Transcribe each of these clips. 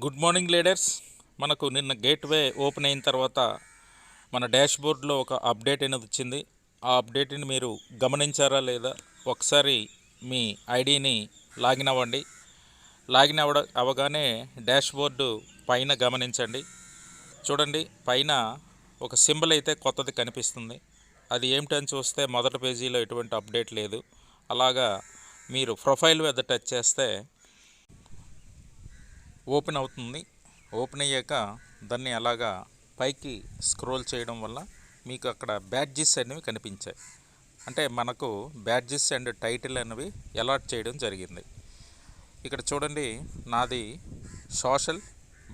Good morning leaders మనకు నిన్న gateway open అయిన తర్వాత మన డాష్బోర్డ్లో ఒక అప్డేట్ అనేది వచ్చింది. ఆ అప్డేట్ని మీరు గమనించారా లేదా? ఒకసారి మీ ఐడిని లాగిన్ అవ్వండి. లాగిన్ అవ్వ అవగానే డాష్బోర్డు పైన గమనించండి. చూడండి పైన ఒక సింబల్ అయితే కొత్తది కనిపిస్తుంది. అది ఏమిటని చూస్తే మొదటి పేజీలో ఎటువంటి అప్డేట్ లేదు. అలాగా మీరు ప్రొఫైల్ వద్ద టచ్ చేస్తే ఓపెన్ అవుతుంది. ఓపెన్ అయ్యాక దాన్ని అలాగా పైకి స్క్రోల్ చేయడం వల్ల మీకు అక్కడ బ్యాడ్జెస్ అనేవి కనిపించాయి. అంటే మనకు బ్యాడ్జెస్ అండ్ టైటిల్ అనేవి అలాట్ చేయడం జరిగింది. ఇక్కడ చూడండి నాది సోషల్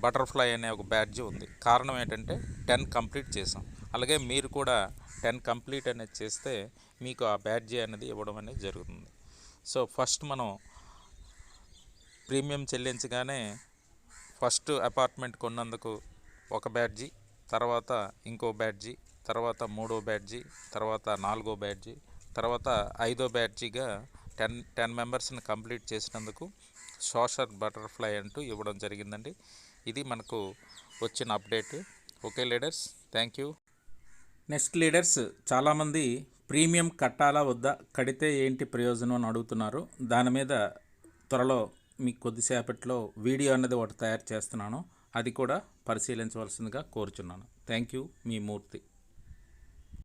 బటర్ఫ్లై అనే ఒక బ్యాడ్జ్ ఉంది. కారణం ఏంటంటే టెన్ కంప్లీట్ చేసాం అలాగే మీరు కూడా టెన్ కంప్లీట్ అనేది చేస్తే మీకు ఆ బ్యాడ్జ్ అనేది ఇవ్వడం అనేది జరుగుతుంది. సో ఫస్ట్ మనం ప్రీమియం చెల్లించగానే ఫస్ట్ అపార్ట్మెంట్ కొన్నందుకు ఒక బ్యాడ్జీ తర్వాత ఇంకో బ్యాడ్జీ తర్వాత మూడో బ్యాడ్జీ తర్వాత నాలుగో బ్యాడ్జీ తర్వాత ఐదో బ్యాడ్జీగా టెన్ టెన్ మెంబర్స్ని కంప్లీట్ చేసినందుకు సోషల్ బటర్ఫ్లై అంటూ ఇవ్వడం జరిగిందండి. ఇది మనకు వచ్చిన update. Okay leaders thank you. Next leaders చాలామంది ప్రీమియం కట్టాలా వద్దా కడితే ఏంటి ప్రయోజనం అని అడుగుతున్నారు. దాని మీద త్వరలో మీకు కొద్దిసేపట్లో వీడియో అనేది ఒకటి తయారు చేస్తున్నాను. అది కూడా పరిశీలించవలసిందిగా కోరుచున్నాను. Thank you. Me Murthy.